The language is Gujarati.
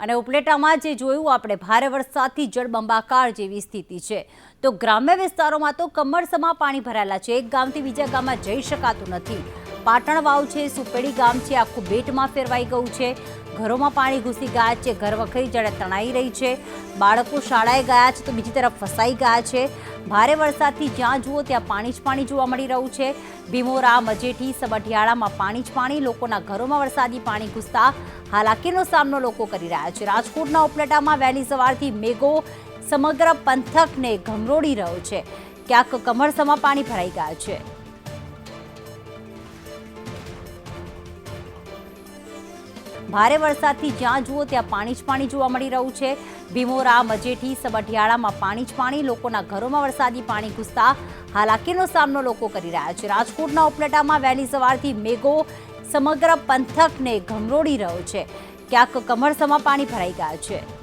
અને ઉપલેટામાં જે જોયું, આપણે ભારે વરસાદથી જળબંબાકાર જેવી સ્થિતિ છે. તો ગ્રામ્ય વિસ્તારોમાં તો કમરસમાં પાણી ભરાયેલા છે. એક ગામથી બીજા ગામમાં જઈ શકાતું નથી. પાટણ વાવ છે, સુપેડી ગામ છે, આખું બેટમાં ફેરવાઈ ગયું છે. ઘરોમાં પાણી ઘૂસી ગયા છે, ઘર વખરી જડે તણાઈ રહી છે. બાળકો શાળાએ ગયા છે તો બીજી તરફ ફસાઈ ગયા છે. ભારે વરસાદથી જ્યાં જુઓ ત્યાં પાણી જ પાણી જોવા મળી રહ્યું છે. ભીમોરા, મજેઠી સબઢિયાળામાં પાણી જ પાણી, લોકોના ઘરોમાં વરસાદી પાણી ઘૂસતા હાલાકીનો સામનો લોકો કરી રહ્યા છે. રાજકોટના ઉપલેટામાં વહેલી સવારથી મેઘો સમગ્ર પંથકને ઘમરોળી રહ્યો છે. ક્યાંક કમરસમાં પાણી ભરાઈ ગયા છે. ભારે વરસાદથી જ્યાં જુઓ ત્યાં પાણી જ પાણી જોવા મળી રહ્યું છે. ભીમોરા, મજેઠી સબઢિયાળામાં પાણી જ પાણી, લોકોના ઘરોમાં વરસાદી પાણી ઘૂસતા હાલાકીનો સામનો લોકો કરી રહ્યા છે. રાજકોટના ઉપલેટામાં વહેલી સવારથી મેઘો સમગ્ર પંથકને ઘમરોડી રહ્યો છે. ક્યાંક કમરસમાં પાણી ભરાઈ ગયા છે.